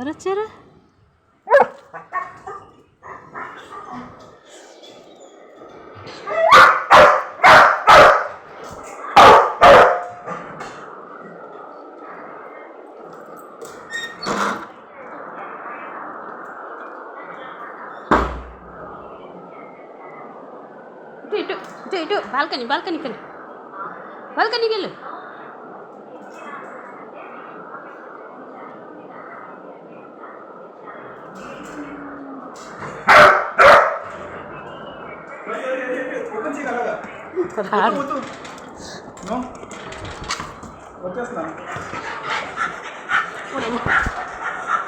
ఎవరు వచ్చారు ఇటు ఇటు ఇటు ఇటు బాల్కనీ బాల్కనీకి వెళ్ళు బాల్కనీకి వెళ్ళు వచ్చేస్తున్నాను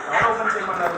ఎవరో ఓపెన్ చేయమన్నారు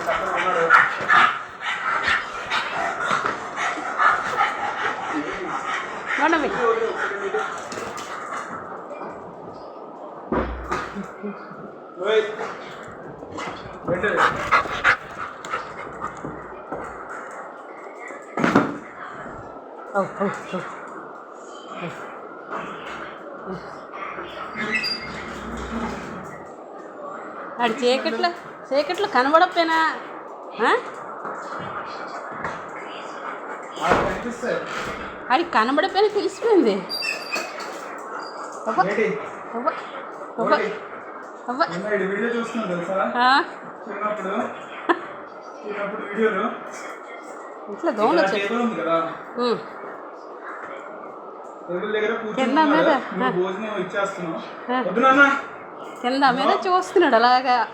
వీడియో చూస్తున్నావు తెలుసా? ఆ? చిన్నప్పుడు చిన్నప్పుడు వీడియోలు. ఇంట్లో దోమలు వచ్చాయి. టేబుల్ దగ్గర మీద. నువ్వు భోజనం. వద్దు నాన్న. చూస్తున్నాడు అలాగా.